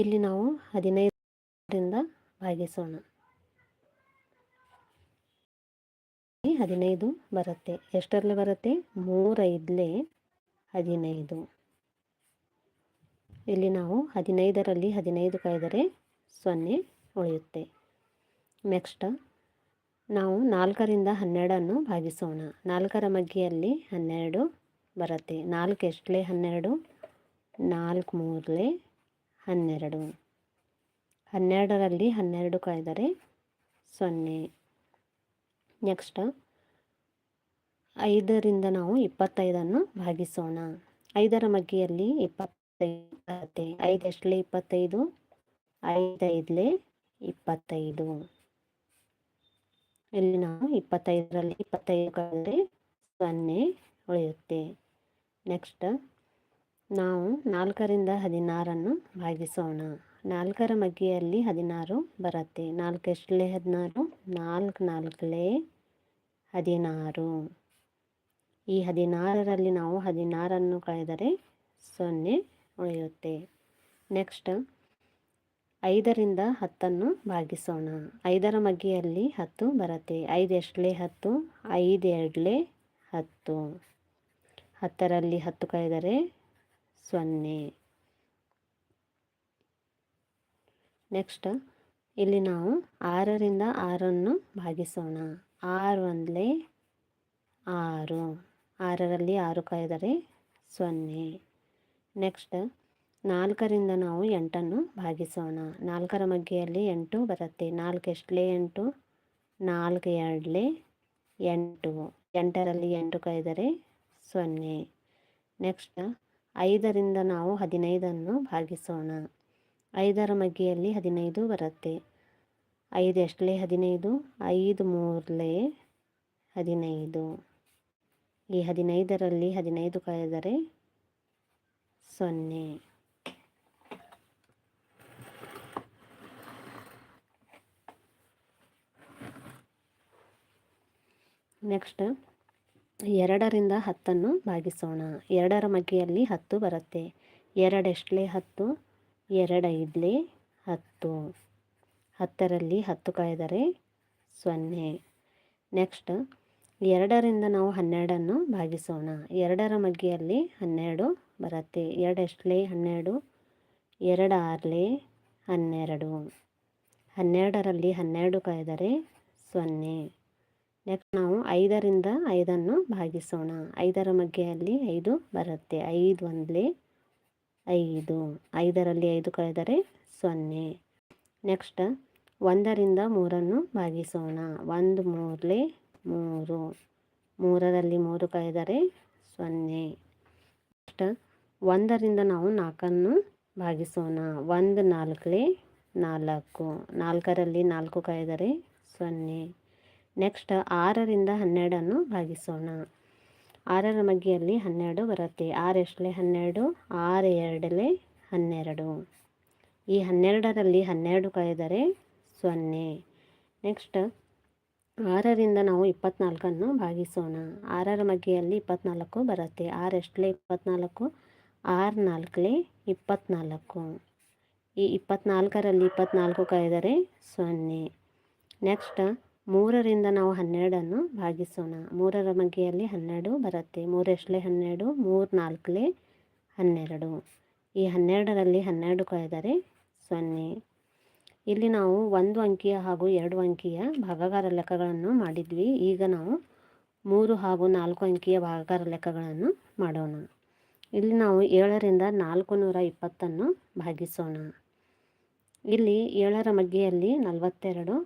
ಇಲ್ಲಿ ನಾವು ಹದಿನೈದರಿಂದ ಭಾಗಿಸೋಣ. ಹದಿನೈದು ಬರುತ್ತೆ. ಎಷ್ಟರಲ್ಲಿ ಬರುತ್ತೆ? ಮೂರೈದಲೇ ಹದಿನೈದು. ಇಲ್ಲಿ ನಾವು ಹದಿನೈದರಲ್ಲಿ ಹದಿನೈದು ಕಾಯ್ದರೆ ಸೊನ್ನೆ ಉಳಿಯುತ್ತೆ. ನೆಕ್ಸ್ಟ್, ನಾವು ನಾಲ್ಕರಿಂದ ಹನ್ನೆರಡನ್ನು ಭಾಗಿಸೋಣ. ನಾಲ್ಕರ ಮಗ್ಗಿಯಲ್ಲಿ ಹನ್ನೆರಡು ಬರುತ್ತೆ. ನಾಲ್ಕು ಎಷ್ಟಲೇ? ಹನ್ನೆರಡು, ನಾಲ್ಕು ಮೂರಲೇ ಹನ್ನೆರಡು. ಹನ್ನೆರಡರಲ್ಲಿ ಹನ್ನೆರಡು ಕಾಯ್ದರೆ ಸೊನ್ನೆ. ನೆಕ್ಸ್ಟ್, ಐದರಿಂದ ನಾವು ಇಪ್ಪತ್ತೈದನ್ನು ಭಾಗಿಸೋಣ. ಐದರ ಮಗ್ಗಿಯಲ್ಲಿ ಇಪ್ಪತ್ತೈದು ಐದು ಎಷ್ಟಲೇ ಇಪ್ಪತ್ತೈದು, ಐದೈದಲೇ ಇಪ್ಪತ್ತೈದು. ಇಲ್ಲಿ ನಾವು ಇಪ್ಪತ್ತೈದರಲ್ಲಿ ಇಪ್ಪತ್ತೈದು ಕಾಯ್ದರೆ ಸೊನ್ನೆ ಉಳಿಯುತ್ತೆ. ನೆಕ್ಸ್ಟ್ ನಾವು ನಾಲ್ಕರಿಂದ ಹದಿನಾರನ್ನು ಭಾಗಿಸೋಣ. ನಾಲ್ಕರ ಮಗ್ಗಿಯಲ್ಲಿ ಹದಿನಾರು ಬರುತ್ತೆ. ನಾಲ್ಕು ಎಷ್ಟಲೇ ಹದಿನಾರು ನಾಲ್ಕು ನಾಲ್ಕಲೇ ಹದಿನಾರು. ಈ ಹದಿನಾರರಲ್ಲಿ ನಾವು ಹದಿನಾರನ್ನು ಕಳೆದರೆ ಸೊನ್ನೆ ಉಳಿಯುತ್ತೆ. ನೆಕ್ಸ್ಟ್, ಐದರಿಂದ ಹತ್ತನ್ನು ಭಾಗಿಸೋಣ. ಐದರ ಮಗ್ಗಿಯಲ್ಲಿ ಹತ್ತು ಬರುತ್ತೆ. ಐದು ಎಷ್ಟಲೇ ಹತ್ತು ಐದು ಎರಡಲೇ ಹತ್ತು. ಹತ್ತರಲ್ಲಿ ಹತ್ತು ಕಳೆದರೆ ಸೊನ್ನೆ. ನೆಕ್ಸ್ಟ್ ಇಲ್ಲಿ ನಾವು ಆರರಿಂದ ಆರನ್ನು ಭಾಗಿಸೋಣ. ಆರು ಒಂದಲೇ ಆರು. ಆರರಲ್ಲಿ ಆರು ಕಾಯ್ದರೆ ಸೊನ್ನೆ. ನೆಕ್ಸ್ಟ್ ನಾಲ್ಕರಿಂದ ನಾವು ಎಂಟನ್ನು ಭಾಗಿಸೋಣ. ನಾಲ್ಕರ ಮಗ್ಗೆಯಲ್ಲಿ ಎಂಟು ಬರುತ್ತೆ. ನಾಲ್ಕು ಎಷ್ಟಲೇ ಎಂಟು? ನಾಲ್ಕು ಎರಡಲೆ ಎಂಟು. ಎಂಟರಲ್ಲಿ ಎಂಟು ಕೈದರೆ ಸೊನ್ನೆ. ನೆಕ್ಸ್ಟ್ ಐದರಿಂದ ನಾವು ಹದಿನೈದನ್ನು ಭಾಗಿಸೋಣ. ಐದರ ಮಗ್ಗಿಯಲ್ಲಿ ಹದಿನೈದು ಬರುತ್ತೆ. ಐದು ಎಷ್ಟಲೇ? ಹದಿನೈದು. ಐದು ಮೂರಲೇ? ಹದಿನೈದು. ಈ ಹದಿನೈದರಲ್ಲಿ ಹದಿನೈದು ಕಳೆದರೆ ಸೊನ್ನೆ. ನೆಕ್ಸ್ಟ್. ಎರಡರಿಂದ ಹತ್ತನ್ನು ಭಾಗಿಸೋಣ. ಎರಡರ ಮಗ್ಗಿಯಲ್ಲಿ ಹತ್ತು ಬರುತ್ತೆ. ಎರಡೆಷ್ಟಲೆ ಹತ್ತು? ಎರಡೈದಲೆ ಹತ್ತು. ಹತ್ತರಲ್ಲಿ ಹತ್ತು ಕಳೆದರೆ ಸೊನ್ನೆ. ನೆಕ್ಸ್ಟ್, ಎರಡರಿಂದ ನಾವು ಹನ್ನೆರಡನ್ನು ಭಾಗಿಸೋಣ. ಎರಡರ ಮಗ್ಗಿಯಲ್ಲಿ ಹನ್ನೆರಡು ಬರುತ್ತೆ. ಎರಡೆಷ್ಟಲೆ ಹನ್ನೆರಡು? ಎರಡು ಆರ್ಲೆ ಹನ್ನೆರಡು. ಹನ್ನೆರಡರಲ್ಲಿ ಹನ್ನೆರಡು ಕಳೆದರೆ ಸೊನ್ನೆ. ನೆಕ್ಸ್ಟ್ ನಾವು ಐದರಿಂದ ಐದನ್ನು ಭಾಗಿಸೋಣ. ಐದರ ಮಗ್ಗೆಯಲ್ಲಿ ಐದು ಬರುತ್ತೆ. ಐದು ಒಂದಲೇ ಐದು. ಐದರಲ್ಲಿ ಐದು ಕಳೆದರೆ ಸೊನ್ನೆ. ನೆಕ್ಸ್ಟ್ ಒಂದರಿಂದ ಮೂರನ್ನು ಭಾಗಿಸೋಣ. ಒಂದು ಮೂರಲೇ ಮೂರು. ಮೂರರಲ್ಲಿ ಮೂರು ಕಳೆದರೆ ಸೊನ್ನೆ. ನೆಕ್ಸ್ಟ್ ಒಂದರಿಂದ ನಾವು ನಾಲ್ಕನ್ನು ಭಾಗಿಸೋಣ. ಒಂದು ನಾಲ್ಕಲೇ ನಾಲ್ಕು. ನಾಲ್ಕರಲ್ಲಿ ನಾಲ್ಕು ಕಳೆದರೆ ಸೊನ್ನೆ. ನೆಕ್ಸ್ಟ್ ಆರರಿಂದ ಹನ್ನೆರಡನ್ನು ಭಾಗಿಸೋಣ. ಆರರ ಮಗ್ಗಿಯಲ್ಲಿ ಹನ್ನೆರಡು ಬರುತ್ತೆ. ಆರು ಎಷ್ಟಲೇ ಹನ್ನೆರಡು? ಆರು ಎರಡಲೇ ಹನ್ನೆರಡು. ಈ ಹನ್ನೆರಡರಲ್ಲಿ ಹನ್ನೆರಡು ಕಳೆದರೆ ಸೊನ್ನೆ. ನೆಕ್ಸ್ಟ್ ಆರರಿಂದ ನಾವು ಇಪ್ಪತ್ನಾಲ್ಕನ್ನು ಭಾಗಿಸೋಣ. ಆರರ ಮಗ್ಗಿಯಲ್ಲಿ ಇಪ್ಪತ್ನಾಲ್ಕು ಬರುತ್ತೆ. ಆರು ಎಷ್ಟಲೇ ಇಪ್ಪತ್ನಾಲ್ಕು? ಆರು ನಾಲ್ಕಲೇ ಇಪ್ಪತ್ನಾಲ್ಕು. ಈ ಇಪ್ಪತ್ನಾಲ್ಕರಲ್ಲಿ ಇಪ್ಪತ್ನಾಲ್ಕು ಕಳೆದರೆ ಸೊನ್ನೆ. ನೆಕ್ಸ್ಟ್ ಮೂರರಿಂದ ನಾವು ಹನ್ನೆರಡನ್ನು ಭಾಗಿಸೋಣ. ಮೂರರ ಮಗ್ಗಿಯಲ್ಲಿ ಹನ್ನೆರಡು ಬರುತ್ತೆ. ಮೂರೆಷ್ಟಲೇ ಹನ್ನೆರಡು ಮೂರು ನಾಲ್ಕಲೆ ಹನ್ನೆರಡು. ಈ ಹನ್ನೆರಡರಲ್ಲಿ ಹನ್ನೆರಡು ಕಳೆದರೆ ಸೊನ್ನೆ. ಇಲ್ಲಿ ನಾವು ಒಂದು ಅಂಕಿಯ ಹಾಗೂ ಎರಡು ಅಂಕಿಯ ಭಾಗಾಕಾರ ಲೆಕ್ಕಗಳನ್ನು ಮಾಡಿದ್ವಿ. ಈಗ ನಾವು ಮೂರು ಹಾಗೂ ನಾಲ್ಕು ಅಂಕಿಯ ಭಾಗಾಕಾರ ಲೆಕ್ಕಗಳನ್ನು ಮಾಡೋಣ. ಇಲ್ಲಿ ನಾವು ಏಳರಿಂದ ನಾಲ್ಕು ನೂರ ಇಪ್ಪತ್ತನ್ನು ಭಾಗಿಸೋಣ. ಇಲ್ಲಿ ಏಳರ ಮಗ್ಗಿಯಲ್ಲಿ ನಲವತ್ತೆರಡು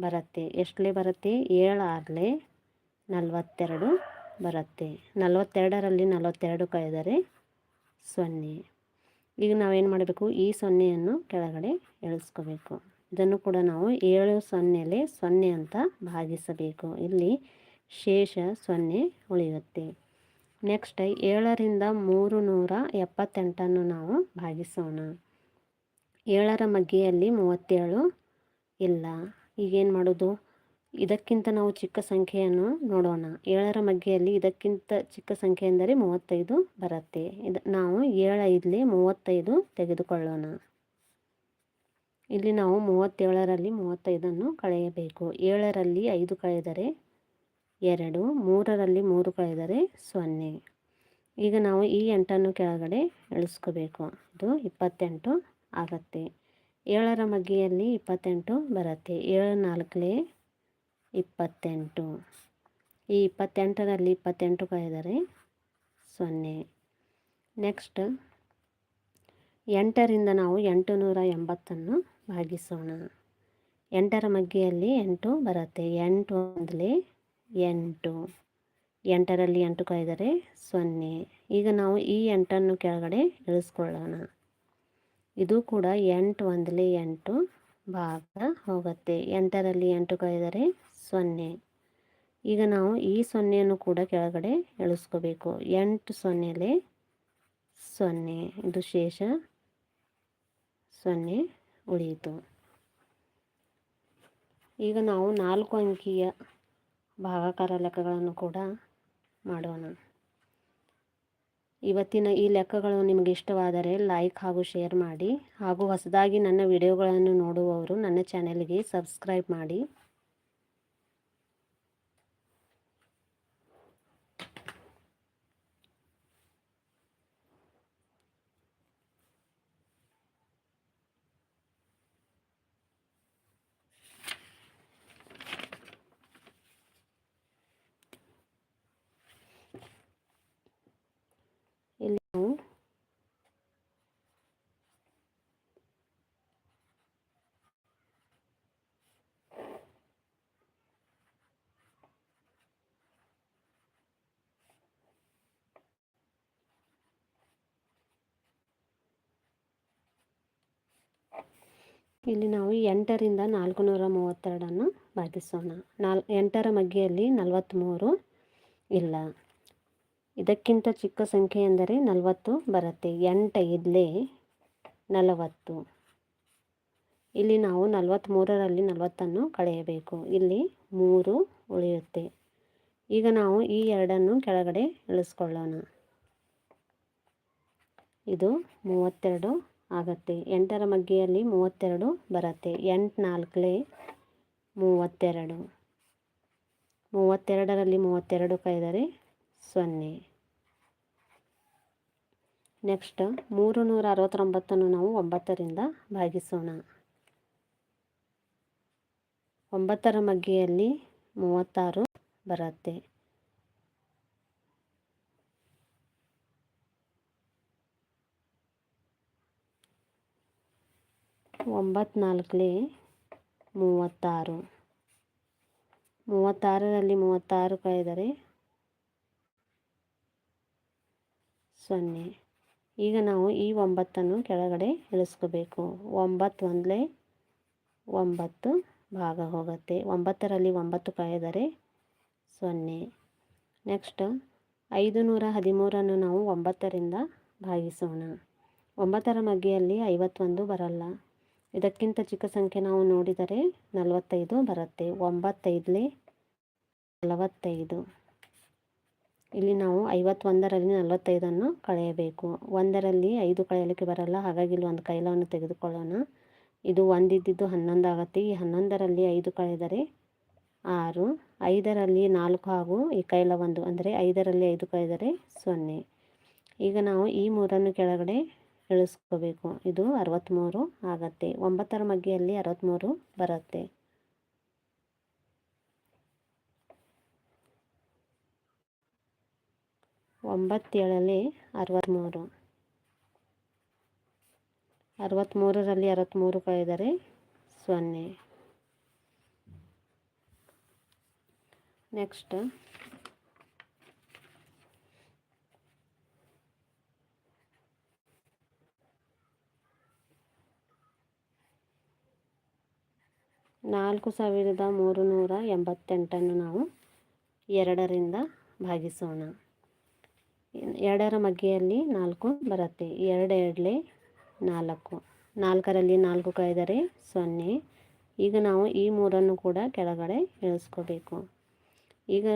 ಬರುತ್ತೆ. ಎಷ್ಟಲೇ ಬರುತ್ತೆ? ಏಳು ಆರಲೆ ನಲವತ್ತೆರಡು ಬರುತ್ತೆ. ನಲವತ್ತೆರಡರಲ್ಲಿ ನಲವತ್ತೆರಡು ಕಳೆದರೆ ಸೊನ್ನೆ. ಈಗ ನಾವೇನು ಮಾಡಬೇಕು? ಈ ಸೊನ್ನೆಯನ್ನು ಕೆಳಗಡೆ ಎಳಿಸ್ಕೋಬೇಕು. ಇದನ್ನು ಕೂಡ ನಾವು ಏಳು ಸೊನ್ನೆಲೆ ಸೊನ್ನೆ ಅಂತ ಭಾಗಿಸಬೇಕು. ಇಲ್ಲಿ ಶೇಷ ಸೊನ್ನೆ ಉಳಿಯುತ್ತೆ. ನೆಕ್ಸ್ಟ್ ಏಳರಿಂದ ಮೂರು ನೂರ ಎಪ್ಪತ್ತೆಂಟನ್ನು ನಾವು ಭಾಗಿಸೋಣ. ಏಳರ ಮಗ್ಗಿಯಲ್ಲಿ ಮೂವತ್ತೇಳು ಇಲ್ಲ. ಈಗೇನು ಮಾಡೋದು? ಇದಕ್ಕಿಂತ ನಾವು ಚಿಕ್ಕ ಸಂಖ್ಯೆಯನ್ನು ನೋಡೋಣ. ಏಳರ ಮಗ್ಗೆಯಲ್ಲಿ ಇದಕ್ಕಿಂತ ಚಿಕ್ಕ ಸಂಖ್ಯೆ ಎಂದರೆ ಮೂವತ್ತೈದು ಬರುತ್ತೆ. ಇದು, ನಾವು ಏಳೈದಲೇ ಮೂವತ್ತೈದು ತೆಗೆದುಕೊಳ್ಳೋಣ. ಇಲ್ಲಿ ನಾವು ಮೂವತ್ತೇಳರಲ್ಲಿ ಮೂವತ್ತೈದನ್ನು ಕಳೆಯಬೇಕು. ಏಳರಲ್ಲಿ ಐದು ಕಳೆದರೆ ಎರಡು, ಮೂರರಲ್ಲಿ ಮೂರು ಕಳೆದರೆ ಸೊನ್ನೆ. ಈಗ ನಾವು ಈ ಎಂಟನ್ನು ಕೆಳಗಡೆ ಇಳಿಸ್ಕೋಬೇಕು ಅದು ಇಪ್ಪತ್ತೆಂಟು ಆಗತ್ತೆ. ಏಳರ ಮಗ್ಗಿಯಲ್ಲಿ ಇಪ್ಪತ್ತೆಂಟು ಬರುತ್ತೆ. ಏಳು ನಾಲ್ಕಲೇ ಇಪ್ಪತ್ತೆಂಟು. ಈ ಇಪ್ಪತ್ತೆಂಟರಲ್ಲಿ ಇಪ್ಪತ್ತೆಂಟು ಕಳೆದರೆ ಸೊನ್ನೆ. ನೆಕ್ಸ್ಟ್, ಎಂಟರಿಂದ ನಾವು ಎಂಟು ನೂರ ಎಂಬತ್ತನ್ನು ಭಾಗಿಸೋಣ. ಎಂಟರ ಮಗ್ಗಿಯಲ್ಲಿ ಎಂಟು ಬರುತ್ತೆ. ಎಂಟು ಒಂದಲೇ ಎಂಟು. ಎಂಟರಲ್ಲಿ ಎಂಟು ಕಳೆದರೆ ಸೊನ್ನೆ. ಈಗ ನಾವು ಈ ಎಂಟನ್ನು ಕೆಳಗಡೆ ಇಳಿಸ್ಕೊಳ್ಳೋಣ. ಇದು ಕೂಡ ಎಂಟು ಒಂದಲೇ ಎಂಟು ಭಾಗ ಹೋಗುತ್ತೆ. ಎಂಟರಲ್ಲಿ ಎಂಟು ಕಳೆದರೆ ಸೊನ್ನೆ. ಈಗ ನಾವು ಈ ಸೊನ್ನೆಯನ್ನು ಕೂಡ ಕೆಳಗಡೆ ಇಳಿಸ್ಕೋಬೇಕು ಎಂಟು ಸೊನ್ನೆಲೆ ಸೊನ್ನೆ. ಇದು ಶೇಷ ಸೊನ್ನೆ ಉಳಿಯಿತು. ಈಗ ನಾವು ನಾಲ್ಕು ಅಂಕಿಯ ಭಾಗಾಕಾರ ಲೆಕ್ಕಗಳನ್ನು ಕೂಡ ಮಾಡೋಣ. ಇವತ್ತಿನ ಈ ಲೆಕ್ಕಗಳು ನಿಮಗೆ ಇಷ್ಟವಾದರೆ ಲೈಕ್ ಹಾಗೂ ಶೇರ್ ಮಾಡಿ ಹಾಗೂ ಹೊಸದಾಗಿ ನನ್ನ ವಿಡಿಯೋಗಳನ್ನು ನೋಡುವವರು ನನ್ನ ಚಾನೆಲ್ಗೆ ಸಬ್ಸ್ಕ್ರೈಬ್ ಮಾಡಿ ಇಲ್ಲಿ ನಾವು ಇಲ್ಲಿ ನಾವು ಎಂಟರಿಂದ ನಾಲ್ಕು ನೂರ ಮೂವತ್ತೆರಡನ್ನು ಭಾಗಿಸೋಣ ನಾಲ್, ಎಂಟರ ಮಗ್ಗೆಯಲ್ಲಿ ನಲವತ್ತ್ಮೂರು ಇಲ್ಲ. ಇದಕ್ಕಿಂತ ಚಿಕ್ಕ ಸಂಖ್ಯೆ ಎಂದರೆ ನಲವತ್ತು ಬರುತ್ತೆ. ಎಂಟು ಇಲ್ಲೇ ನಲವತ್ತು. ಇಲ್ಲಿ ನಾವು ನಲವತ್ತ್ಮೂರರಲ್ಲಿ ನಲವತ್ತನ್ನು ಕಳೆಯಬೇಕು. ಇಲ್ಲಿ ಮೂರು ಉಳಿಯುತ್ತೆ. ಈಗ ನಾವು ಈ ಎರಡನ್ನು ಕೆಳಗಡೆ ಇಳಿಸ್ಕೊಳ್ಳೋಣ. ಇದು ಮೂವತ್ತೆರಡು ಆಗುತ್ತೆ. ಎಂಟರ ಮಗ್ಗಿಯಲ್ಲಿ ಮೂವತ್ತೆರಡು ಬರುತ್ತೆ. ಎಂಟು ನಾಲ್ಕಲೇ ಮೂವತ್ತೆರಡು. ಮೂವತ್ತೆರಡರಲ್ಲಿ ಮೂವತ್ತೆರಡು ಕೈದರೆ ಸೊನ್ನೆ. ನೆಕ್ಸ್ಟ್ ಮೂರು ನೂರ ಅರವತ್ತೊಂಬತ್ತನ್ನು ನಾವು ಒಂಬತ್ತರಿಂದ ಭಾಗಿಸೋಣ. ಒಂಬತ್ತರ ಮಗ್ಗಿಯಲ್ಲಿ ಮೂವತ್ತಾರು ಬರುತ್ತೆ. ಒಂಬತ್ನಾಲ್ಕಲೇ ಮೂವತ್ತಾರು. ಮೂವತ್ತಾರರಲ್ಲಿ ಮೂವತ್ತಾರು ಕಳೆದರೆ ಸೊನ್ನೆ. ಈಗ ನಾವು ಈ ಒಂಬತ್ತನ್ನು ಕೆಳಗಡೆ ಇಳಿಸ್ಕೋಬೇಕು. ಒಂಬತ್ತು ಒಂದಲೇ ಒಂಬತ್ತು ಭಾಗ ಹೋಗುತ್ತೆ. ಒಂಬತ್ತರಲ್ಲಿ ಒಂಬತ್ತು ಕಳೆದರೆ ಸೊನ್ನೆ. ನೆಕ್ಸ್ಟ್ ಐದು ನೂರ ಹದಿಮೂರನ್ನು ನಾವು ಒಂಬತ್ತರಿಂದ ಭಾಗಿಸೋಣ. ಒಂಬತ್ತರ ಮಗ್ಗಿಯಲ್ಲಿ ಐವತ್ತೊಂದು ಬರಲ್ಲ. ಇದಕ್ಕಿಂತ ಚಿಕ್ಕ ಸಂಖ್ಯೆ ನಾವು ನೋಡಿದರೆ ನಲವತ್ತೈದು ಬರುತ್ತೆ. ಒಂಬತ್ತೈದಲಿ ನಲವತ್ತೈದು. ಇಲ್ಲಿ ನಾವು ಐವತ್ತೊಂದರಲ್ಲಿ ನಲವತ್ತೈದನ್ನು ಕಳೆಯಬೇಕು. ಒಂದರಲ್ಲಿ ಐದು ಕಳೆಯಲಿಕ್ಕೆ ಬರಲ್ಲ. ಹಾಗಾಗಿ ಇಲ್ಲಿ ಒಂದು ಕೈಲವನ್ನು ತೆಗೆದುಕೊಳ್ಳೋಣ. ಇದು ಒಂದಿದ್ದು ಹನ್ನೊಂದು ಆಗುತ್ತೆ ಈ ಹನ್ನೊಂದರಲ್ಲಿ ಐದು ಕಳೆದರೆ ಆರು. ಐದರಲ್ಲಿ ನಾಲ್ಕು ಹಾಗೂ ಈ ಕೈಲ ಒಂದು. ಅಂದರೆ ಐದರಲ್ಲಿ ಐದು ಕಳೆದರೆ ಸೊನ್ನೆ. ಈಗ ನಾವು ಈ ಮೂರನ್ನು ಕೆಳಗಡೆ ಇಳಿಸ್ಕೋಬೇಕು ಇದು ಅರವತ್ತ್ಮೂರು ಆಗತ್ತೆ. ಒಂಬತ್ತರ ಮಗ್ಗಿಯಲ್ಲಿ ಅರವತ್ತ್ಮೂರು ಬರುತ್ತೆ. ಒಂಬತ್ತೇಳಲ್ಲಿ ಅರವತ್ತ್ಮೂರು ಅರವತ್ತ್ಮೂರರಲ್ಲಿ ಅರವತ್ತ್ಮೂರು ಕಳೆದರೆ ಸೊನ್ನೆ. ನೆಕ್ಸ್ಟ್ ನಾಲ್ಕು ಸಾವಿರದ ಮೂರು ನೂರ ಎಂಬತ್ತೆಂಟನ್ನು ನಾವು ಎರಡರಿಂದ ಭಾಗಿಸೋಣ. ಎರಡರ ಮಗ್ಗೆಯಲ್ಲಿ ನಾಲ್ಕು ಬರುತ್ತೆ. ಎರಡು ಎರಡಲೆ ನಾಲ್ಕು. ನಾಲ್ಕರಲ್ಲಿ ನಾಲ್ಕು ಕಳೆದರೆ ಸೊನ್ನೆ. ಈಗ ನಾವು ಈ ಮೂರನ್ನು ಕೂಡ ಕೆಳಗಡೆ ಇಳಿಸ್ಕೋಬೇಕು. ಈಗ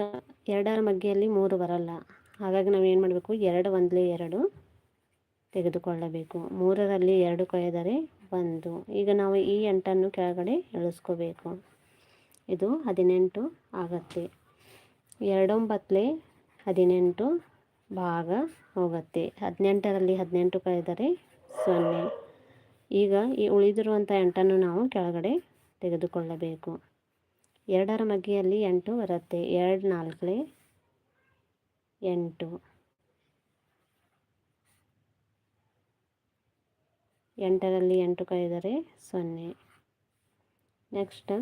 ಎರಡರ ಮಗ್ಗೆಯಲ್ಲಿ ಮೂರು ಬರಲ್ಲ. ಹಾಗಾಗಿ ನಾವು ಏನು ಮಾಡಬೇಕು? ಎರಡು ಒಂದಲೇ ಎರಡು ತೆಗೆದುಕೊಳ್ಳಬೇಕು. ಮೂರರಲ್ಲಿ ಎರಡು ಕಳೆದರೆ ಒಂದು ಈಗ ನಾವು ಈ ಎಂಟನ್ನು ಕೆಳಗಡೆ ಇಳಿಸ್ಕೋಬೇಕು ಇದು ಹದಿನೆಂಟು ಆಗತ್ತೆ. ಎರಡೊಂಬತ್ತಲೆ ಹದಿನೆಂಟು ಭಾಗ ಹೋಗುತ್ತೆ. ಹದಿನೆಂಟರಲ್ಲಿ ಹದಿನೆಂಟು ಕಳೆದರೆ ಸೊನ್ನೆ. ಈಗ ಈ ಉಳಿದಿರುವಂಥ ಎಂಟನ್ನು ನಾವು ಕೆಳಗಡೆ ತೆಗೆದುಕೊಳ್ಳಬೇಕು. ಎರಡರ ಮಗ್ಗಿಯಲ್ಲಿ ಎಂಟು ಬರುತ್ತೆ. ಎರಡು ನಾಲ್ಕಲೆ ಎಂಟು. ಎಂಟರಲ್ಲಿ ಎಂಟು ಕಳೆದರೆ ಸೊನ್ನೆ. ನೆಕ್ಸ್ಟ್,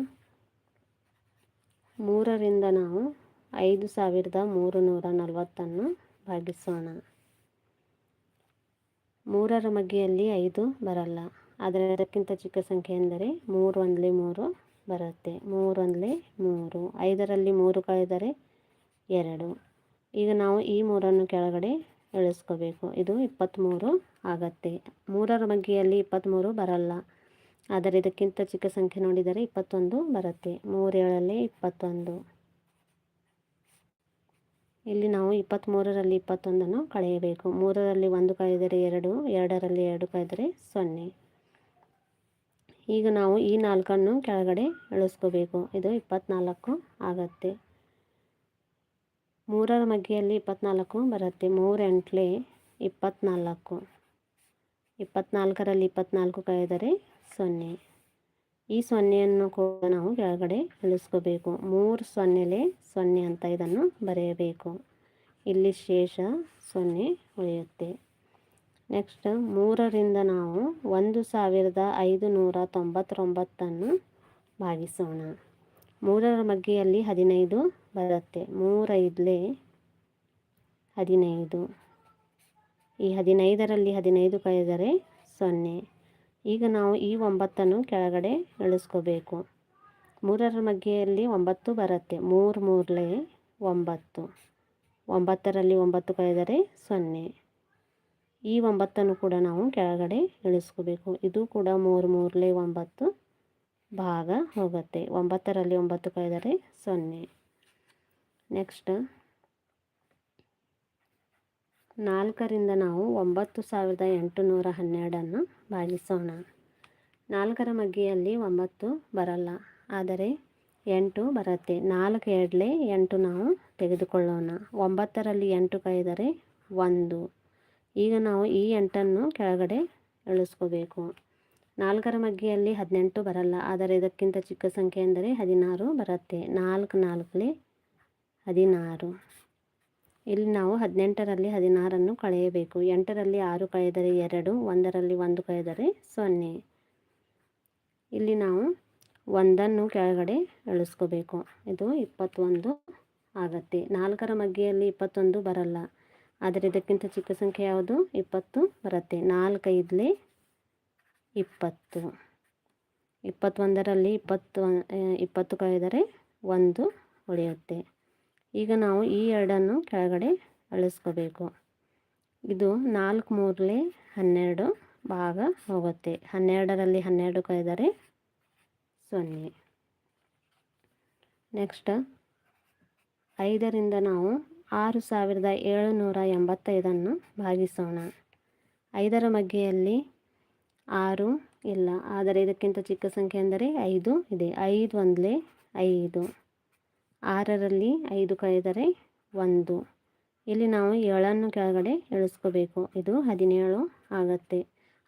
ಮೂರರಿಂದ ನಾವು ಐದು ಸಾವಿರದ ಮೂರು ನೂರ ನಲವತ್ತನ್ನು ಭಾಗಿಸೋಣ. ಮೂರರ ಮಗ್ಗಿಯಲ್ಲಿ ಐದು ಬರಲ್ಲ. ಆದರೆ ಅದಕ್ಕಿಂತ ಚಿಕ್ಕ ಸಂಖ್ಯೆ ಎಂದರೆ ಮೂರು ಒಂದಲೇ ಮೂರು ಬರುತ್ತೆ. ಮೂರು ಒಂದಲೇ ಮೂರು. ಐದರಲ್ಲಿ ಮೂರು ಕಳೆದರೆ ಎರಡು. ಈಗ ನಾವು ಈ ಮೂರನ್ನು ಕೆಳಗಡೆ ಇಳಿಸ್ಕೋಬೇಕು ಇದು ಇಪ್ಪತ್ತ್ಮೂರು ಆಗತ್ತೆ. ಮೂರರ ಮಗ್ಗಿಯಲ್ಲಿ ಇಪ್ಪತ್ತ್ಮೂರು ಬರಲ್ಲ. ಆದರೆ ಇದಕ್ಕಿಂತ ಚಿಕ್ಕ ಸಂಖ್ಯೆ ನೋಡಿದರೆ ಇಪ್ಪತ್ತೊಂದು ಬರುತ್ತೆ. ಮೂರೇಳಲ್ಲಿ ಇಪ್ಪತ್ತೊಂದು. ಇಲ್ಲಿ ನಾವು ಇಪ್ಪತ್ತ್ಮೂರರಲ್ಲಿ ಇಪ್ಪತ್ತೊಂದನ್ನು ಕಳೆಯಬೇಕು. ಮೂರರಲ್ಲಿ ಒಂದು ಕಳೆದರೆ ಎರಡು, ಎರಡರಲ್ಲಿ ಎರಡು ಕಳೆದರೆ ಸೊನ್ನೆ. ಈಗ ನಾವು ಈ ನಾಲ್ಕನ್ನು ಕೆಳಗಡೆ ಇಳಿಸ್ಕೋಬೇಕು ಇದು ಇಪ್ಪತ್ತ್ನಾಲ್ಕು ಆಗತ್ತೆ. ಮೂರರ ಮಗ್ಗಿಯಲ್ಲಿ ಇಪ್ಪತ್ತ್ನಾಲ್ಕು ಬರುತ್ತೆ. ಮೂರು ಎಂಟ್ಲೆ ಇಪ್ಪತ್ತ್ನಾಲ್ಕು ಇಪ್ಪತ್ತ್ನಾಲ್ಕರಲ್ಲಿ ಇಪ್ಪತ್ತ್ನಾಲ್ಕು ಕಳೆದರೆ ಸೊನ್ನೆ. ಈ ಸೊನ್ನೆಯನ್ನು ಕೂಡ ನಾವು ಕೆಳಗಡೆ ಇಳಿಸ್ಕೋಬೇಕು. ಮೂರು ಸೊನ್ನೆಲೆ ಸೊನ್ನೆ ಅಂತ ಇದನ್ನು ಬರೆಯಬೇಕು. ಇಲ್ಲಿ ಶೇಷ ಸೊನ್ನೆ ಉಳಿಯುತ್ತೆ. ನೆಕ್ಸ್ಟ್ ಮೂರರಿಂದ ನಾವು ಒಂದು ಸಾವಿರದ ಐದು ನೂರ ತೊಂಬತ್ತೊಂಬತ್ತನ್ನು ಭಾಗಿಸೋಣ. ಮೂರರ ಮಗ್ಗಿಯಲ್ಲಿ ಹದಿನೈದು ಬರುತ್ತೆ. ಮೂರೈದಲೇ ಹದಿನೈದು. ಈ ಹದಿನೈದರಲ್ಲಿ ಹದಿನೈದು ಕಳೆದರೆ ಸೊನ್ನೆ. ಈಗ ನಾವು ಈ ಒಂಬತ್ತನ್ನು ಕೆಳಗಡೆ ಇಳಿಸ್ಕೋಬೇಕು ಮೂರರ ಮಗ್ಗೆಯಲ್ಲಿ ಒಂಬತ್ತು ಬರುತ್ತೆ. ಮೂರು ಮೂರಲೆ ಒಂಬತ್ತು. ಒಂಬತ್ತರಲ್ಲಿ ಒಂಬತ್ತು ಕಳೆದರೆ ಸೊನ್ನೆ. ಈ ಒಂಬತ್ತನ್ನು ಕೂಡ ನಾವು ಕೆಳಗಡೆ ಇಳಿಸ್ಕೋಬೇಕು ಇದು ಕೂಡ ಮೂರು ಮೂರಲೆ ಒಂಬತ್ತು ಭಾಗ ಹೋಗುತ್ತೆ. ಒಂಬತ್ತರಲ್ಲಿ ಒಂಬತ್ತು ಕಳೆದರೆ ಸೊನ್ನೆ. ನೆಕ್ಸ್ಟ್ ನಾಲ್ಕರಿಂದ ನಾವು ಒಂಬತ್ತು ಸಾವಿರದ ಎಂಟು ನೂರ ಹನ್ನೆರಡನ್ನು ಭಾಗಿಸೋಣ. ನಾಲ್ಕರ ಮಗ್ಗಿಯಲ್ಲಿ ಒಂಬತ್ತು ಬರಲ್ಲ, ಆದರೆ ಎಂಟು ಬರುತ್ತೆ. ನಾಲ್ಕು ಎರಡಲೇ ಎಂಟು ನಾವು ತೆಗೆದುಕೊಳ್ಳೋಣ. ಒಂಬತ್ತರಲ್ಲಿ ಎಂಟು ಕೈದರೆ ಒಂದು. ಈಗ ನಾವು ಈ ಎಂಟನ್ನು ಕೆಳಗಡೆ ಇಳಿಸ್ಕೋಬೇಕು. ನಾಲ್ಕರ ಮಗ್ಗಿಯಲ್ಲಿ ಹದಿನೆಂಟು ಬರಲ್ಲ, ಆದರೆ ಇದಕ್ಕಿಂತ ಚಿಕ್ಕ ಸಂಖ್ಯೆ ಎಂದರೆ ಹದಿನಾರು ಬರುತ್ತೆ. ನಾಲ್ಕು ನಾಲ್ಕಲಿ ಹದಿನಾರು. ಇಲ್ಲಿ ನಾವು ಹದಿನೆಂಟರಲ್ಲಿ ಹದಿನಾರನ್ನು ಕಳೆಯಬೇಕು. ಎಂಟರಲ್ಲಿ ಆರು ಕಳೆದರೆ ಎರಡು, ಒಂದರಲ್ಲಿ ಒಂದು ಕಳೆದರೆ ಸೊನ್ನೆ. ಇಲ್ಲಿ ನಾವು ಒಂದನ್ನು ಕೆಳಗಡೆ ಇಳಿಸ್ಕೋಬೇಕು ಇದು ಇಪ್ಪತ್ತೊಂದು ಆಗತ್ತೆ. ನಾಲ್ಕರ ಮಗ್ಗಿಯಲ್ಲಿ ಇಪ್ಪತ್ತೊಂದು ಬರಲ್ಲ. ಆದರೆ ಇದಕ್ಕಿಂತ ಚಿಕ್ಕ ಸಂಖ್ಯೆ ಯಾವುದು? ಇಪ್ಪತ್ತು ಬರುತ್ತೆ. ನಾಲ್ಕೈದಲಿ ಇಪ್ಪತ್ತು. ಇಪ್ಪತ್ತೊಂದರಲ್ಲಿ ಇಪ್ಪತ್ತು ಇಪ್ಪತ್ತು ಕಳೆದರೆ ಒಂದು ಉಳಿಯುತ್ತೆ. ಈಗ ನಾವು ಈ ಎರಡನ್ನು ಕೆಳಗಡೆ ಅಳಿಸ್ಕೋಬೇಕು. ಇದು ನಾಲ್ಕು ಮೂರಲೆ ಹನ್ನೆರಡು ಭಾಗ ಹೋಗುತ್ತೆ. ಹನ್ನೆರಡರಲ್ಲಿ ಹನ್ನೆರಡು ಕಳೆದರೆ ಸೊನ್ನೆ. ನೆಕ್ಸ್ಟ್, ಐದರಿಂದ ನಾವು ಆರು ಸಾವಿರದ ಏಳುನೂರ ಎಂಬತ್ತೈದನ್ನು ಭಾಗಿಸೋಣ. ಐದರ ಮಗ್ಗೆಯಲ್ಲಿ ಆರು ಇಲ್ಲ, ಆದರೆ ಇದಕ್ಕಿಂತ ಚಿಕ್ಕ ಸಂಖ್ಯೆ ಅಂದರೆ ಐದು ಇದೆ. ಐದು ಒಂದಲೇ ಐದು. ಆರರಲ್ಲಿ ಐದು ಕಳೆದರೆ ಒಂದು. ಇಲ್ಲಿ ನಾವು ಏಳನ್ನು ಕೆಳಗಡೆ ಇಳಿಸ್ಕೋಬೇಕು ಇದು ಹದಿನೇಳು ಆಗುತ್ತೆ.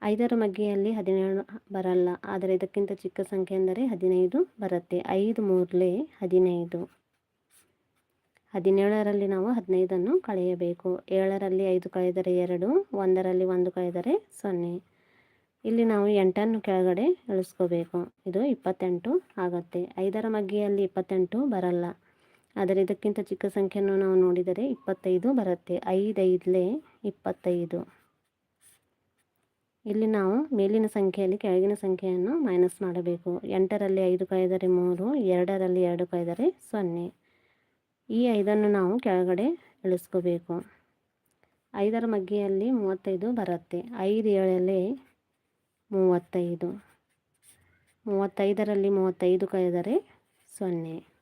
ಐದರ ಮಗ್ಗಿಯಲ್ಲಿ ಹದಿನೇಳು ಬರಲ್ಲ. ಆದರೆ ಇದಕ್ಕಿಂತ ಚಿಕ್ಕ ಸಂಖ್ಯೆ ಅಂದರೆ ಹದಿನೈದು ಬರುತ್ತೆ. ಐದು ಮೂರಲೆ ಹದಿನೈದು. ಹದಿನೇಳರಲ್ಲಿ ನಾವು ಹದಿನೈದನ್ನು ಕಳೆಯಬೇಕು. ಏಳರಲ್ಲಿ ಐದು ಕಳೆದರೆ ಎರಡು, ಒಂದರಲ್ಲಿ ಒಂದು ಕಳೆದರೆ ಸೊನ್ನೆ. ಇಲ್ಲಿ ನಾವು ಎಂಟನ್ನು ಕೆಳಗಡೆ ಇಳಿಸ್ಕೋಬೇಕು ಇದು ಇಪ್ಪತ್ತೆಂಟು ಆಗುತ್ತೆ. ಐದರ ಮಗ್ಗಿಯಲ್ಲಿ ಇಪ್ಪತ್ತೆಂಟು ಬರಲ್ಲ. ಆದರೆ ಇದಕ್ಕಿಂತ ಚಿಕ್ಕ ಸಂಖ್ಯೆಯನ್ನು ನಾವು ನೋಡಿದರೆ ಇಪ್ಪತ್ತೈದು ಬರುತ್ತೆ. ಐದೈದಲೇ ಇಪ್ಪತ್ತೈದು. ಇಲ್ಲಿ ನಾವು ಮೇಲಿನ ಸಂಖ್ಯೆಯಲ್ಲಿ ಕೆಳಗಿನ ಸಂಖ್ಯೆಯನ್ನು ಮೈನಸ್ ಮಾಡಬೇಕು. ಎಂಟರಲ್ಲಿ ಐದು ಕಾಯ್ದರೆ ಮೂರು, ಎರಡರಲ್ಲಿ ಎರಡು ಕಾಯ್ದರೆ ಸೊನ್ನೆ. ಈ ಐದನ್ನು ನಾವು ಕೆಳಗಡೆ ಇಳಿಸ್ಕೋಬೇಕು. ಐದರ ಮಗ್ಗಿಯಲ್ಲಿ ಮೂವತ್ತೈದು ಬರುತ್ತೆ. ಐದು ಏಳಲ್ಲಿ ಮೂವತ್ತೈದು. ಮೂವತ್ತೈದರಲ್ಲಿ ಮೂವತ್ತೈದು ಕಾಯ್ದರೆ ಸೊನ್ನೆ.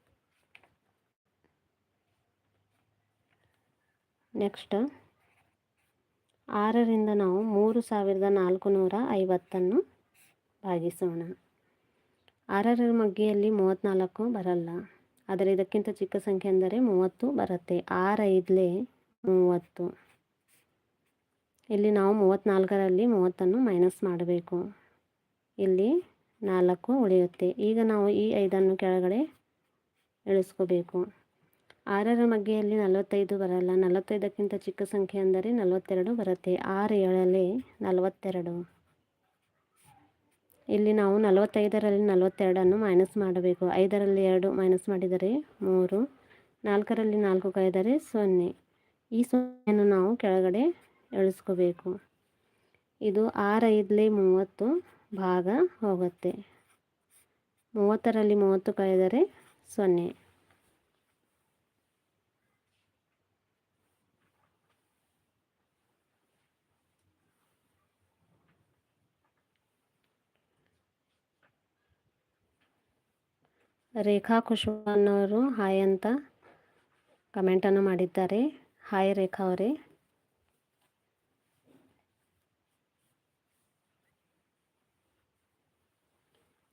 ನೆಕ್ಸ್ಟ್. ಆರರಿಂದ ನಾವು ಮೂರು ಸಾವಿರದ ನಾಲ್ಕು ನೂರ ಐವತ್ತನ್ನು ಭಾಗಿಸೋಣ. ಆರರ ಮಗ್ಗಿಯಲ್ಲಿ ಮೂವತ್ತ್ನಾಲ್ಕು ಬರಲ್ಲ. ಆದರೆ ಇದಕ್ಕಿಂತ ಚಿಕ್ಕ ಸಂಖ್ಯೆ ಅಂದರೆ ಮೂವತ್ತು ಬರುತ್ತೆ. ಆರೈದಲೇ ಮೂವತ್ತು. ಇಲ್ಲಿ ನಾವು ಮೂವತ್ತ್ನಾಲ್ಕರಲ್ಲಿ ಮೂವತ್ತನ್ನು ಮೈನಸ್ ಮಾಡಬೇಕು. ಇಲ್ಲಿ ನಾಲ್ಕು ಉಳಿಯುತ್ತೆ. ಈಗ ನಾವು ಈ ಐದನ್ನು ಕೆಳಗಡೆ ಇಳಿಸ್ಕೋಬೇಕು. ಆರರ ಮಗ್ಗೆಯಲ್ಲಿ ನಲವತ್ತೈದು ಬರಲ್ಲ. ನಲವತ್ತೈದಕ್ಕಿಂತ ಚಿಕ್ಕ ಸಂಖ್ಯೆ ಅಂದರೆ ನಲವತ್ತೆರಡು ಬರುತ್ತೆ. ಆರು ಏಳಲ್ಲಿ ನಲವತ್ತೆರಡು. ಇಲ್ಲಿ ನಾವು ನಲವತ್ತೈದರಲ್ಲಿ ನಲವತ್ತೆರಡನ್ನು ಮೈನಸ್ ಮಾಡಬೇಕು. ಐದರಲ್ಲಿ ಎರಡು ಮೈನಸ್ ಮಾಡಿದರೆ ಮೂರು. ನಾಲ್ಕರಲ್ಲಿ ನಾಲ್ಕು ಕಳೆದರೆ ಸೊನ್ನೆ. ಈ ಸೊನ್ನೆಯನ್ನು ನಾವು ಕೆಳಗಡೆ ಇಳಿಸ್ಕೋಬೇಕು ಇದು ಆರೈದಲೇ ಮೂವತ್ತು ಭಾಗ ಹೋಗುತ್ತೆ. ಮೂವತ್ತರಲ್ಲಿ ಮೂವತ್ತು ಕಳೆದರೆ ಸೊನ್ನೆ. ರೇಖಾ ಅವರು ಹಾಯ್ ಅಂತ ಕಮೆಂಟನ್ನು ಮಾಡಿದ್ದಾರೆ. ಹಾಯ್ ರೇಖಾ ಅವರೇ.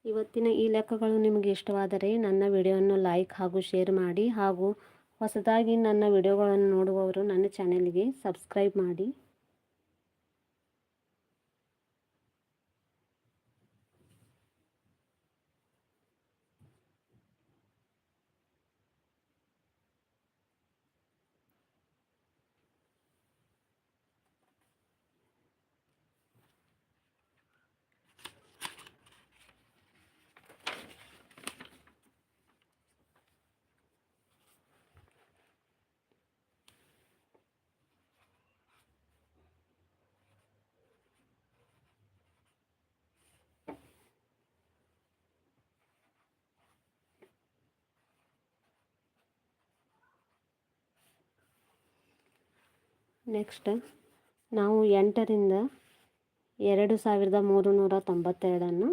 ಇವತ್ತಿನ ಈ ಲೆಕ್ಕಗಳು ನಿಮಗೆ ಇಷ್ಟವಾದರೆ ನನ್ನ ವಿಡಿಯೋವನ್ನು ಲೈಕ್ ಹಾಗೂ ಶೇರ್ ಮಾಡಿ ಹಾಗೂ ಹೊಸದಾಗಿ ನನ್ನ ವಿಡಿಯೋಗಳನ್ನು ನೋಡುವವರು ನನ್ನ ಚಾನೆಲ್ಗೆ ಸಬ್ಸ್ಕ್ರೈಬ್ ಮಾಡಿ. ನೆಕ್ಸ್ಟ್ ನಾವು ಎಂಟರಿಂದ ಎರಡು ಸಾವಿರದ ಮೂರು ನೂರ ತೊಂಬತ್ತೆರಡನ್ನು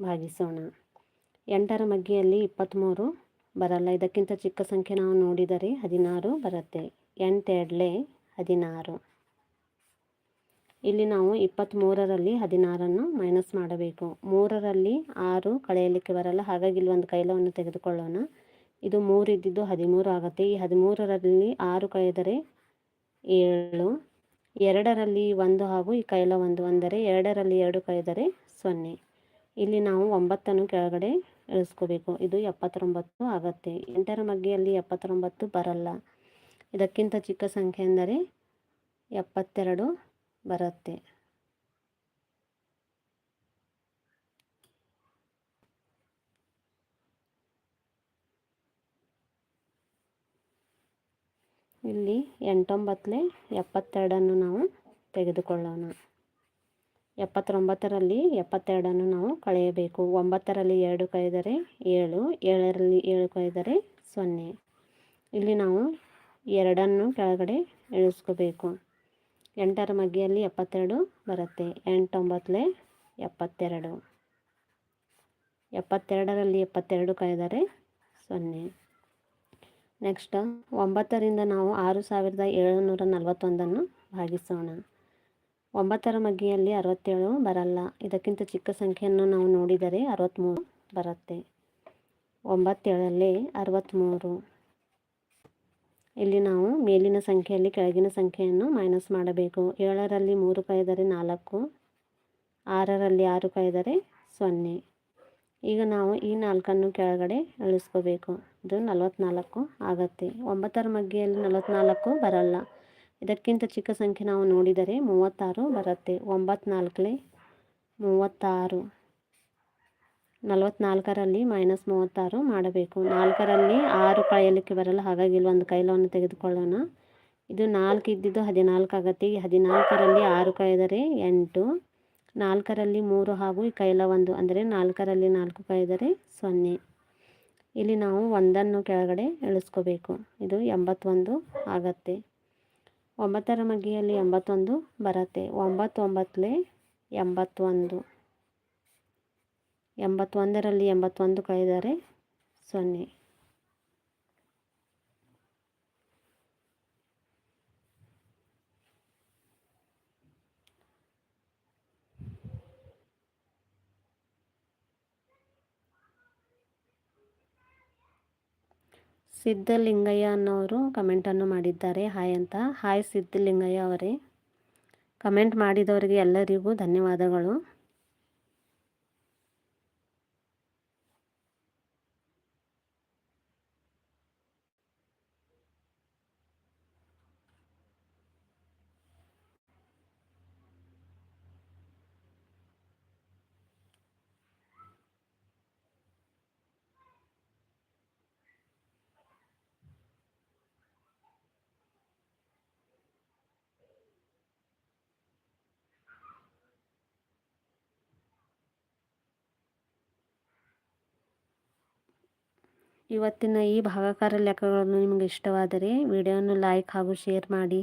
ಭಾಗಿಸೋಣ. ಎಂಟರ ಮಗ್ಗಿಯಲ್ಲಿ ಇಪ್ಪತ್ತ್ಮೂರು ಬರಲ್ಲ. ಇದಕ್ಕಿಂತ ಚಿಕ್ಕ ಸಂಖ್ಯೆ ನಾವು ನೋಡಿದರೆ ಹದಿನಾರು ಬರುತ್ತೆ. ಎಂಟೆರಡಲೆ ಹದಿನಾರು. ಇಲ್ಲಿ ನಾವು ಇಪ್ಪತ್ತ್ಮೂರರಲ್ಲಿ ಹದಿನಾರನ್ನು ಮೈನಸ್ ಮಾಡಬೇಕು. ಮೂರರಲ್ಲಿ ಆರು ಕಳೆಯಲಿಕ್ಕೆ ಬರಲ್ಲ. ಹಾಗಾಗಿ ಇಲ್ಲಿ ಒಂದು ಕೈಲವನ್ನು ತೆಗೆದುಕೊಳ್ಳೋಣ. ಇದು ಮೂರು ಇದ್ದಿದ್ದು ಹದಿಮೂರು ಆಗುತ್ತೆ. ಈ ಹದಿಮೂರರಲ್ಲಿ ಆರು ಕಳೆದರೆ ಏಳು. ಎರಡರಲ್ಲಿ ಒಂದು ಹಾಗೂ ಈ ಕೈಲ ಒಂದು ಅಂದರೆ ಎರಡರಲ್ಲಿ ಎರಡು ಕೈದರೆ ಸೊನ್ನೆ. ಇಲ್ಲಿ ನಾವು ಒಂಬತ್ತನ್ನು ಕೆಳಗಡೆ ಇಳಿಸ್ಕೋಬೇಕು. ಇದು ಎಪ್ಪತ್ತೊಂಬತ್ತು ಆಗುತ್ತೆ. ಎಂಟರ ಮಗ್ಗಿಯಲ್ಲಿ ಎಪ್ಪತ್ತೊಂಬತ್ತು ಬರಲ್ಲ. ಇದಕ್ಕಿಂತ ಚಿಕ್ಕ ಸಂಖ್ಯೆ ಎಂದರೆ ಎಪ್ಪತ್ತೆರಡು ಬರುತ್ತೆ. ಇಲ್ಲಿ ಎಂಟೊಂಬತ್ತಲೆ ಎಪ್ಪತ್ತೆರಡನ್ನು ನಾವು ತೆಗೆದುಕೊಳ್ಳೋಣ. ಎಪ್ಪತ್ತೊಂಬತ್ತರಲ್ಲಿ ಎಪ್ಪತ್ತೆರಡನ್ನು ನಾವು ಕಳೆಯಬೇಕು. ಒಂಬತ್ತರಲ್ಲಿ ಎರಡು ಕಳೆದರೆ ಏಳು, ಏಳರಲ್ಲಿ ಏಳು ಕಳೆದರೆ ಸೊನ್ನೆ. ಇಲ್ಲಿ ನಾವು ಎರಡನ್ನು ಕೆಳಗಡೆ ಇಳಿಸ್ಕೋಬೇಕು. ಎಂಟರ ಮಗ್ಗಿಯಲ್ಲಿ ಎಪ್ಪತ್ತೆರಡು ಬರುತ್ತೆ. ಎಂಟೊಂಬತ್ತಲೆ ಎಪ್ಪತ್ತೆರಡು. ಎಪ್ಪತ್ತೆರಡರಲ್ಲಿ ಎಪ್ಪತ್ತೆರಡು ಕಳೆದರೆ ಸೊನ್ನೆ. ನೆಕ್ಸ್ಟ್ ಒಂಬತ್ತರಿಂದ ನಾವು ಆರು ಸಾವಿರದ ಏಳುನೂರ ನಲವತ್ತೊಂದನ್ನು ಭಾಗಿಸೋಣ. ಒಂಬತ್ತರ ಮಗ್ಗಿಯಲ್ಲಿ ಅರವತ್ತೇಳು ಬರಲ್ಲ. ಇದಕ್ಕಿಂತ ಚಿಕ್ಕ ಸಂಖ್ಯೆಯನ್ನು ನಾವು ನೋಡಿದರೆ ಅರವತ್ತ್ಮೂರು ಬರುತ್ತೆ. ಒಂಬತ್ತೇಳಲ್ಲಿ ಅರವತ್ತ್ಮೂರು ಇಲ್ಲಿ ನಾವು ಮೇಲಿನ ಸಂಖ್ಯೆಯಲ್ಲಿ ಕೆಳಗಿನ ಸಂಖ್ಯೆಯನ್ನು ಮೈನಸ್ ಮಾಡಬೇಕು. ಏಳರಲ್ಲಿ ಮೂರು ಕೈದರೆ ನಾಲ್ಕು. ಆರರಲ್ಲಿ ಆರು ಕೈದರೆ ಸೊನ್ನೆ. ಈಗ ನಾವು ಈ ನಾಲ್ಕನ್ನು ಕೆಳಗಡೆ ಇಳಿಸ್ಕೋಬೇಕು ಇದು ನಲವತ್ತ್ನಾಲ್ಕು ಆಗುತ್ತೆ. ಒಂಬತ್ತರ ಮಗ್ಗಿಯಲ್ಲಿ ನಲವತ್ತ್ನಾಲ್ಕು ಬರಲ್ಲ. ಇದಕ್ಕಿಂತ ಚಿಕ್ಕ ಸಂಖ್ಯೆ ನಾವು ನೋಡಿದರೆ ಮೂವತ್ತಾರು ಬರುತ್ತೆ. ಒಂಬತ್ನಾಲ್ಕಲೆ ಮೂವತ್ತಾರು. ನಲವತ್ತ್ನಾಲ್ಕರಲ್ಲಿ ಮೈನಸ್ ಮೂವತ್ತಾರು ಮಾಡಬೇಕು. ನಾಲ್ಕರಲ್ಲಿ ಆರು ಕಳೆಯಲಿಕ್ಕೆ ಬರಲ್ಲ. ಹಾಗಾಗಿ ಒಂದು ಕೈಲವನ್ನು ತೆಗೆದುಕೊಳ್ಳೋಣ. ಇದು ನಾಲ್ಕು ಇದ್ದಿದ್ದು ಹದಿನಾಲ್ಕು ಆಗುತ್ತೆ. ಈ ಹದಿನಾಲ್ಕರಲ್ಲಿ ಆರು ಕಳೆದರೆ ಎಂಟು. ನಾಲ್ಕರಲ್ಲಿ ಮೂರು ಹಾಗೂ ಈ ಕೈಲ ಒಂದು ಅಂದರೆ ನಾಲ್ಕರಲ್ಲಿ ನಾಲ್ಕು ಕೈದರೆ ಸೊನ್ನೆ. ಇಲ್ಲಿ ನಾವು ಒಂದನ್ನು ಕೆಳಗಡೆ ಇಳಿಸ್ಕೋಬೇಕು ಇದು ಎಂಬತ್ತೊಂದು ಆಗತ್ತೆ. ಒಂಬತ್ತರ ಮಗ್ಗಿಯಲ್ಲಿ ಎಂಬತ್ತೊಂದು ಬರುತ್ತೆ. ಒಂಬತ್ತೊಂಬತ್ತಲೆ ಎಂಬತ್ತೊಂದು. ಎಂಬತ್ತೊಂದರಲ್ಲಿ ಎಂಬತ್ತೊಂದು ಕಳೆದರೆ ಸೊನ್ನೆ. ಸಿದ್ಧಲಿಂಗಯ್ಯ ಅನ್ನೋರು ಕಮೆಂಟನ್ನು ಮಾಡಿದ್ದಾರೆ. ಹಾಯ್ ಅಂತ. ಹಾಯ್ ಸಿದ್ಧಲಿಂಗಯ್ಯ ಅವರೇ. ಕಮೆಂಟ್ ಮಾಡಿದವರಿಗೆ ಎಲ್ಲರಿಗೂ ಧನ್ಯವಾದಗಳು. ಇವತ್ತಿನ ಈ ಭಾಗಾಕಾರ ಲೆಕ್ಕಗಳನ್ನು ನಿಮಗೆ ಇಷ್ಟವಾದರೆ ವಿಡಿಯೋವನ್ನು ಲೈಕ್ ಹಾಗೂ ಶೇರ್ ಮಾಡಿ.